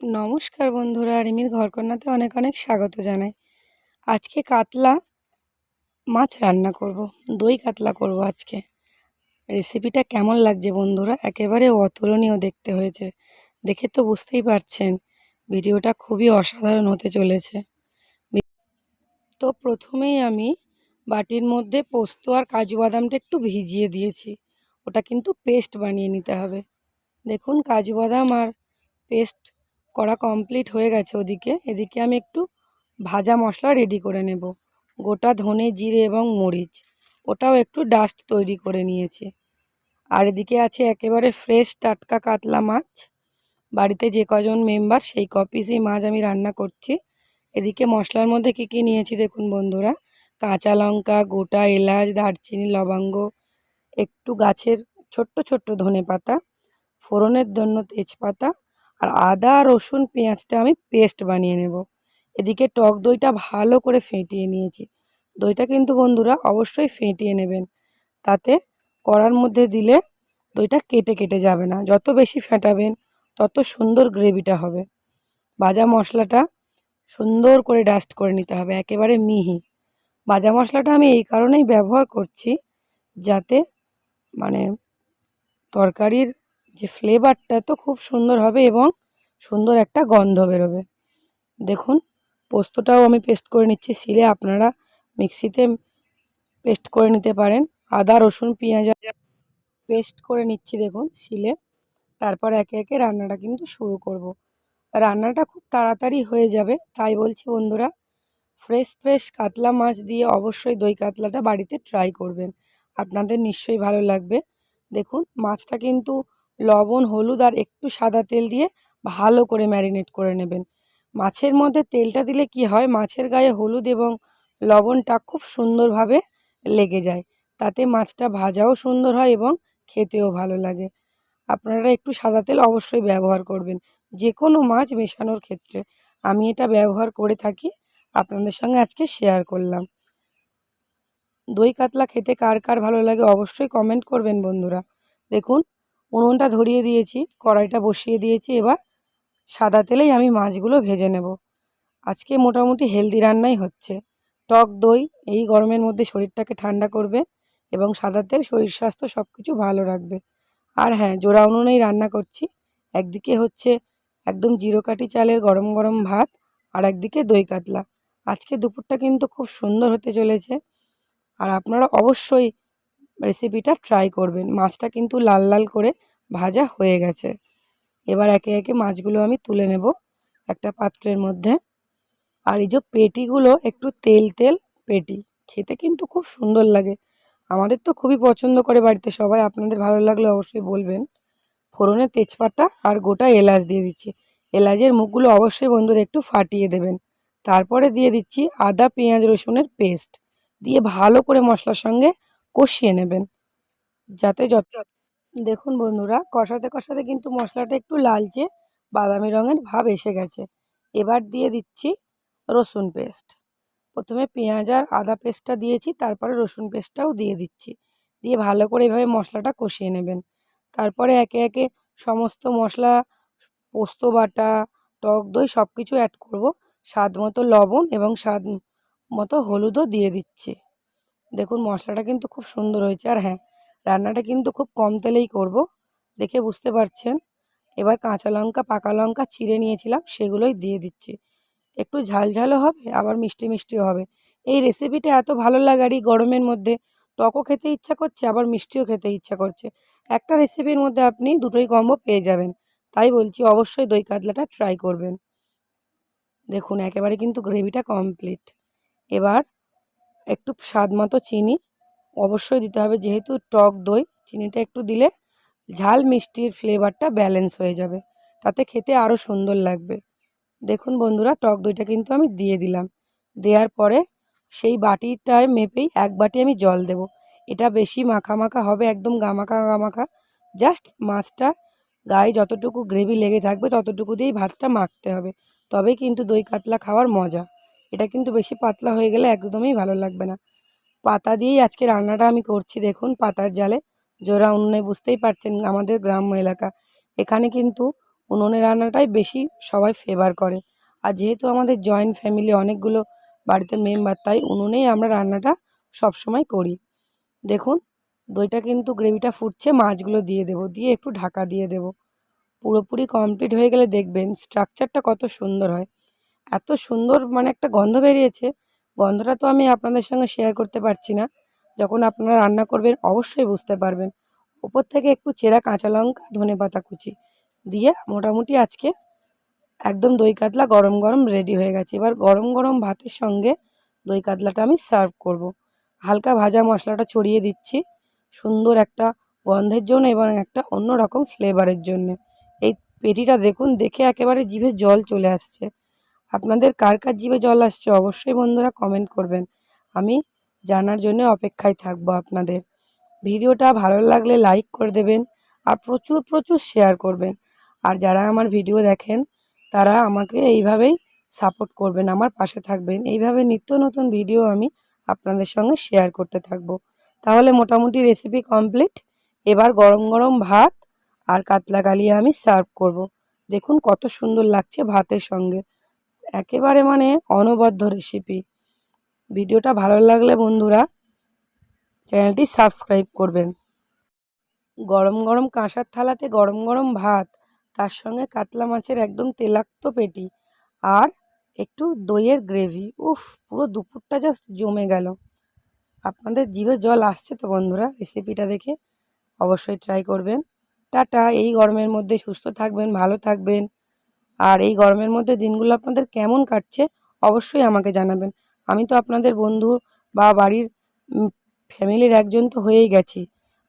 নমস্কার বন্ধুরা, রিমির ঘরকন্নাতে অনেক অনেক স্বাগত জানাই। আজকে কাতলা মাছ রান্না করব, দই কাতলা করব আজকে। রেসিপিটা কেমন লাগছে বন্ধুরা? একেবারে অতুলনীয় দেখতে হয়েছে, দেখে তো বুঝতেই পারছেন, ভিডিওটা খুবই অসাধারণ হতে চলেছে। তো প্রথমেই আমি বাটির মধ্যে পোস্ত আর কাজু বাদামটা একটু ভিজিয়ে দিয়েছি, ওটা কিন্তু পেস্ট বানিয়ে নিতে হবে। দেখুন, কাজু বাদাম আর পেস্ট করা কমপ্লিট হয়ে গেছে ওদিকে। এদিকে আমি একটু ভাজা মশলা রেডি করে নেব। গোটা ধনে, জিরে এবং মরিচ। ওটাও একটু ডাস্ট তৈরি করে নিয়েছি। আর এদিকে আছে একেবারে ফ্রেশ টাটকা কাতলা মাছ। বাড়িতে যে কজন মেম্বার সেই কপিসই মাছ আমি রান্না করছি। এদিকে মশলার মধ্যে কী কী নিয়েছি দেখুন বন্ধুরা? কাঁচা লঙ্কা, গোটা এলাচ, দারচিনি, লবঙ্গ, একটু গাছের ছোট্ট ছোট্ট ধনে পাতা ফোড়নের জন্য তেজপাতা আর আদা, রসুন, পেঁয়াজটা আমি পেস্ট বানিয়ে নেব। এদিকে টক দইটা ভালো করে ফেটিয়ে নিয়েছি। দইটা কিন্তু বন্ধুরা অবশ্যই ফেটিয়ে নেবেন। তাতে কড়ার মধ্যে দিলে দইটা কেটে কেটে যাবে না। যত বেশি ফেটাবেন, তত সুন্দর গ্রেভিটা হবে। ভাজা মশলাটা সুন্দর করে ডাস্ট করে নিতে হবে, একেবারে মিহি। ভাজা মশলাটা আমি এই কারণেই ব্যবহার করছি যাতে মানে তরকারির যে ফ্লেভারটা তো খুব সুন্দর হবে এবং সুন্দর একটা গন্ধ বেরোবে। দেখুন, পোস্তটাও আমি পেস্ট করে নিচ্ছি, শিলে আপনারা মিক্সিতে পেস্ট করে নিতে পারেন। আদা, রসুন, পেঁয়াজ পেস্ট করে নিচ্ছি, দেখুন, শিলে। তারপর একে একে রান্নাটা কিন্তু শুরু করব। রান্নাটা খুব তাড়াতাড়ি হয়ে যাবে, তাই বলছি বন্ধুরা ফ্রেশ ফ্রেশ কাতলা মাছ দিয়ে অবশ্যই দই কাতলাটা বাড়িতে ট্রাই করবেন। আপনাদের নিশ্চয়ই ভালো লাগবে। দেখুন, মাছটা কিন্তু লবণ, হলুদ আর একটু সাদা তেল দিয়ে ভালো করে ম্যারিনেট করে নেবেন। মাছের মধ্যে তেলটা দিলে কি হয়, মাছের গায়ে হলুদ এবং লবণটা খুব সুন্দরভাবে লেগে যায়। তাতে মাছটা ভাজাও সুন্দর হয় এবং খেতেও ভালো লাগে। আপনারা একটু সাদা তেল অবশ্যই ব্যবহার করবেন যে কোনো মাছ মেশানোর ক্ষেত্রে। আমি এটা ব্যবহার করে থাকি, আপনাদের সঙ্গে আজকে শেয়ার করলাম। দই কাতলা খেতে কার কার ভালো লাগে অবশ্যই কমেন্ট করবেন বন্ধুরা। দেখুন উনুনটা ধরিয়ে দিয়েছি, কড়াইটা বসিয়ে দিয়েছি, এবার সাদা তেলেই আমি মাছগুলো ভেজে নেব। আজকে মোটামুটি হেলদি রান্নাই হচ্ছে। টক দই, এই গরমের মধ্যে শরীরটাকে ঠান্ডা করবে এবং সাদা তেল, শরীর স্বাস্থ্য সব কিছু ভালো রাখবে। আর হ্যাঁ জোড়া উনুনেই রান্না করছি। একদিকে হচ্ছে একদম জিরো কাঠি চালের গরম গরম ভাত আর একদিকে দই কাতলা। আজকে দুপুরটা কিন্তু খুব সুন্দর হতে চলেছে। আর আপনারা অবশ্যই রেসিপিটা ট্রাই করবেন। মাছটা কিন্তু লাল লাল করে ভাজা হয়ে গেছে। এবার একে একে মাছগুলো আমি তুলে নেব একটা পাত্রের মধ্যে। আর এই যে পেটিগুলো একটু তেল তেল পেটি, খেতে কিন্তু খুব সুন্দর লাগে। আমাদের তো খুবই পছন্দ করে বাড়িতে সবাই, আপনাদের ভালো লাগলে অবশ্যই বলবেন। ফোড়নে তেজপাতা আর গোটা এলাচ দিয়ে দিচ্ছি। এলাচের মুখগুলো অবশ্যই বন্ধুরা একটু ফাটিয়ে দেবেন। তারপরে দিয়ে দিচ্ছি আদা, পেঁয়াজ, রসুনের পেস্ট দিয়ে ভালো করে মশলার সঙ্গে কষিয়ে নেবেন। যাতে যত দেখুন বন্ধুরা, কষাতে কষাতে কিন্তু মশলাটা একটু লালচে, বাদামি রঙের ভাব এসে গেছে। এবার দিয়ে দিচ্ছি রসুন পেস্ট। প্রথমে পেঁয়াজ আর আদা পেস্টটা দিয়েছি, তারপরে রসুন পেস্টটাও দিয়ে দিচ্ছি। দিয়ে ভালো করে এভাবে মশলাটা কষিয়ে নেবেন। তারপরে একে একে সমস্ত মশলা, পোস্ত বাটা, টক দই সব কিছু অ্যাড করব। স্বাদ মতো লবণ এবং স্বাদ মতো হলুদও দিয়ে দিচ্ছি। দেখুন, মশলাটা কিন্তু খুব সুন্দর হয়েছে। আর হ্যাঁ রান্নাটা কিন্তু খুব কম তেলেই করব, দেখে বুঝতে পারছেন। এবার কাঁচা লঙ্কা, পাকা লঙ্কা চিড়ে নিয়েছিলাম, সেগুলোই দিয়ে দিচ্ছি। একটু ঝাল ঝালও হবে, আবার মিষ্টি মিষ্টিও হবে। এই রেসিপিটা এত ভালো লাগে আর এই গরমের মধ্যে, টকও খেতে ইচ্ছা করছে, আবার মিষ্টিও খেতে ইচ্ছা করছে। একটা রেসিপির মধ্যে আপনি দুটোই কম্বো পেয়ে যাবেন। তাই বলছি, অবশ্যই দই কাতলাটা ট্রাই করবেন। দেখুন, একেবারে কিন্তু গ্রেভিটা কমপ্লিট এবার একটু স্বাদ মতো চিনি। অবশ্যই দিতে হবে, যেহেতু টক দই, চিনিটা একটু দিলে ঝাল মিষ্টির ফ্লেভারটা ব্যালেন্স হয়ে যাবে। তাতে খেতে আরও সুন্দর লাগবে। দেখুন বন্ধুরা, টক দইটা কিন্তু আমি দিয়ে দিলাম। দেওয়ার পরে সেই বাটিটায় মেপেই এক বাটি আমি জল দেব। এটা বেশি মাখা মাখা হবে, একদম গামাখা গামাখা। জাস্ট মাছটা গায়ে যতটুকু গ্রেভি লেগে থাকবে, ততটুকু দিয়েই ভাতটা মাখতে হবে। তবেই কিন্তু দই কাতলা খাওয়ার মজা। এটা কিন্তু বেশি পাতলা হয়ে গেলে একদমই ভালো লাগবে না। পাতা দিয়েই আজকে রান্নাটা আমি করছি, দেখুন পাতার জালে। জোড়া উনুনে বুঝতেই পারছেন আমাদের গ্রাম্য এলাকা। এখানে কিন্তু উনুনে রান্নাটাই বেশি সবাই ফেভার করে। আর যেহেতু আমাদের জয়েন্ট ফ্যামিলি অনেকগুলো বাড়িতে মেম্বার তাই উনুনেই আমরা রান্নাটা সব সময় করি। দেখুন, দইটা কিন্তু গ্রেভিটা ফুটছে, মাছগুলো দিয়ে দেবো, দিয়ে একটু ঢাকা দিয়ে দেবো। পুরোপুরি কমপ্লিট হয়ে গেলে দেখবেন স্ট্রাকচারটা কত সুন্দর হয়। এত সুন্দর মানে একটা গন্ধ বেরিয়েছে। গন্ধটা তো আমি আপনাদের সঙ্গে শেয়ার করতে পারছি না। যখন আপনারা রান্না করবেন, অবশ্যই বুঝতে পারবেন। ওপর থেকে একটু চেরা কাঁচা লঙ্কা, ধনে পাতা কুচি দিয়ে মোটামুটি আজকে একদম দই কাতলা গরম গরম রেডি হয়ে গেছে। এবার গরম গরম ভাতের সঙ্গে দই কাতলাটা আমি সার্ভ করব। হালকা ভাজা মশলাটা ছড়িয়ে দিচ্ছি সুন্দর একটা গন্ধের জন্য এবং একটা অন্য রকম ফ্লেভারের জন্যে। এই পেটিটা দেখুন, দেখে একেবারে জিভে জল চলে আসছে। আপনাদের কার কার জিভে জল আসছে অবশ্যই বন্ধুরা কমেন্ট করবেন। আমি জানার জন্য অপেক্ষায় থাকব আপনাদের। ভিডিওটা ভালো লাগলে লাইক করে দেবেন আর প্রচুর প্রচুর শেয়ার করবেন। আর যারা আমার ভিডিও দেখেন, তারা আমাকে এইভাবেই সাপোর্ট করবেন, আমার পাশে থাকবেন। এইভাবে নিত্য নতুন ভিডিও আমি আপনাদের সঙ্গে শেয়ার করতে থাকব। তাহলে মোটামুটি রেসিপি কমপ্লিট এবার গরম গরম ভাত আর কাতলা কালিয়া আমি সার্ভ করব। দেখুন কত সুন্দর লাগছে ভাতের সঙ্গে। একেবারে মানে অনবদ্য রেসিপি ভিডিওটা ভালো লাগলে বন্ধুরা চ্যানেলটি সাবস্ক্রাইব করবেন। গরম গরম কাঁসার থালাতে গরম গরম ভাত, তার সঙ্গে কাতলা মাছের একদম তেলাক্ত পেটি আর একটু দইয়ের গ্রেভি উফ, পুরো দুপুরটা জাস্ট জমে গেল। আপনাদের জিভে জল আসছে তো বন্ধুরা রেসিপিটা দেখে অবশ্যই ট্রাই করবেন। টাটা, এই গরমের মধ্যে সুস্থ থাকবেন, ভালো থাকবেন। আর এই গরমের মধ্যে দিনগুলো আপনাদের কেমন কাটছে, অবশ্যই আমাকে জানাবেন। আমি তো আপনাদের বন্ধু বা বাড়ির ফ্যামিলির একজন তো হয়েই গেছি।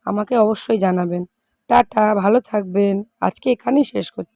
আমাকে অবশ্যই জানাবেন। টাটা, ভালো থাকবেন। আজকে এখানেই শেষ করছি।